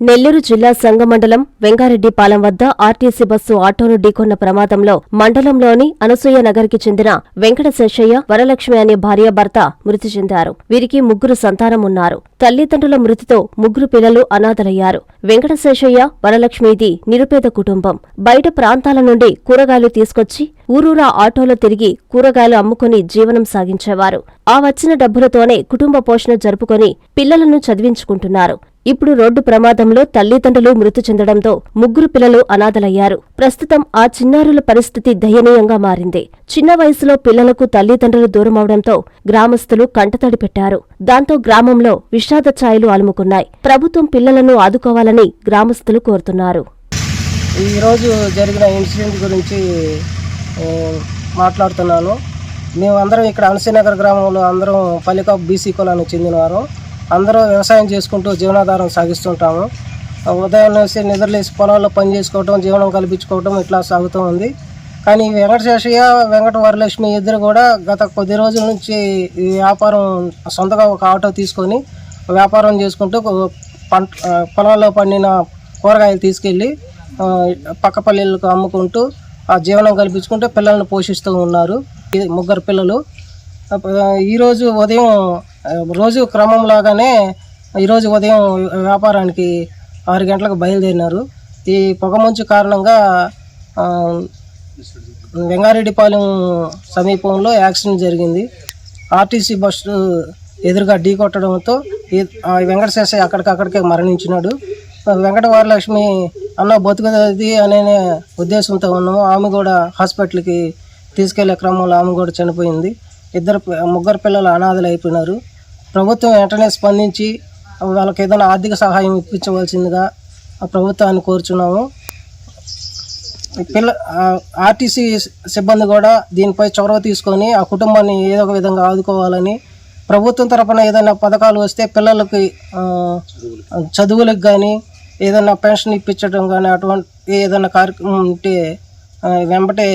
నెల్లూరు జిల్లా సంగమండలం వెంగారెడ్డిపాలెం వద్ద RTC bus ఆటోను ఢీకొన్న ప్రమాదంలో మండలంలోని అనసూయ నగర్కి చెందిన వెంకట శేషయ్య వరలక్ష్మి అనే భార్యాభర్త మృతి చెందారు. వీరికి ముగ్గురు సంతానం ఉన్నారు. తల్లిదండ్రుల మృతితో ముగ్గురు పిల్లలు అనాథలయ్యారు. వెంకట శేషయ్య వరలక్ష్మిది నిరుపేద కుటుంబం. బయట ప్రాంతాల నుండి కూరగాయలు తీసుకొచ్చి ఊరూరా ఆటోలో తిరిగి కూరగాయలు అమ్ముకుని జీవనం సాగించేవారు. ఆ వచ్చిన డబ్బులతోనే కుటుంబ పోషణ జరుపుకొని పిల్లలను చదివించుకుంటున్నారు. ఇప్పుడు రోడ్డు ప్రమాదంలో తల్లిదండ్రులు మృతి చెందడంతో ముగ్గురు పిల్లలు అనాథలయ్యారు. ప్రస్తుతం ఆ చిన్నారుల పరిస్థితి దయనీయంగా మారింది. చిన్న వయసులో పిల్లలకు తల్లిదండ్రులు దూరమవడంతో గ్రామస్తులు కంటతడి పెట్టారు. దాంతో గ్రామంలో విషాద ఛాయలు అలుముకున్నాయి. ప్రభుత్వం పిల్లలను ఆదుకోవాలని గ్రామస్తులు కోరుతున్నారు. ఈరోజు జరిగిన ఇన్సిడెంట్ గురించి మాట్లాడుతున్నాను. మేమందరం ఇక్కడ అనసీనగర్ గ్రామంలో అందరం పల్లిక బీసీ కులానికి చెందినవారు. అందరూ వ్యవసాయం చేసుకుంటూ జీవనాధారం సాగిస్తుంటాము. ఉదయం నుంచి నిద్రలేసి పొలాల్లో పని చేసుకోవటం జీవనం కల్పించుకోవటం ఇట్లా సాగుతూ ఉంది. కానీ వెంకటశేషయ్య వెంకట వరలక్ష్మి ఇద్దరు కూడా గత కొద్ది రోజుల నుంచి ఈ వ్యాపారం సొంతగా ఒక ఆటో తీసుకొని వ్యాపారం చేసుకుంటూ పంట పొలాల్లో పండిన కూరగాయలు తీసుకెళ్ళి పక్క పల్లెలకు అమ్ముకుంటూ జీవనం కల్పించుకుంటూ పిల్లల్ని పోషిస్తూ ఉన్నారు. ముగ్గురు పిల్లలు. ఈరోజు ఉదయం రోజు క్రమం లాగానే ఈరోజు ఉదయం వ్యాపారానికి ఆరు గంటలకు బయలుదేరినారు. ఈ పొగమంచు కారణంగా వెంగారెడ్డిపాలెం సమీపంలో యాక్సిడెంట్ జరిగింది. ఆర్టీసీ బస్సు ఎదురుగా ఢీ కొట్టడంతో ఈ- ఆ వెంకటశేషయ్య అక్కడికక్కడికే మరణించినాడు. ఆ వెంకట వరలక్ష్మి అన్న బతుకుది అనే ఉద్దేశంతో ఉన్నాము. ఆమె కూడా హాస్పిటల్కి తీసుకెళ్ళే క్రమంలో ఆమె కూడా చనిపోయింది. ఇద్దరు ముగ్గురు పిల్లలు అనాథలు అయిపోయినారు. ప్రభుత్వం వెంటనే స్పందించి వాళ్ళకి ఏదైనా ఆర్థిక సహాయం ఇప్పించవలసిందిగా ఆ ప్రభుత్వాన్ని కోరుచున్నాము. పిల్ల ఆర్టీసీ సిబ్బంది కూడా దీనిపై చొరవ తీసుకొని ఆ కుటుంబాన్ని ఏదో ఒక విధంగా ఆదుకోవాలని ప్రభుత్వం తరపున ఏదైనా పథకాలు వస్తే పిల్లలకి చదువులకు కానీ ఏదైనా పెన్షన్ ఇప్పించడం కానీ అటువంటి ఏదైనా కార్యక్రమం ఉంటే వెంబటే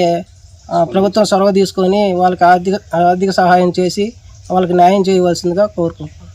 ప్రభుత్వం చొరవ తీసుకొని వాళ్ళకి ఆర్థిక ఆర్థిక సహాయం చేసి వాళ్ళకి న్యాయం చేయవలసిందిగా కోరుకుంటున్నాను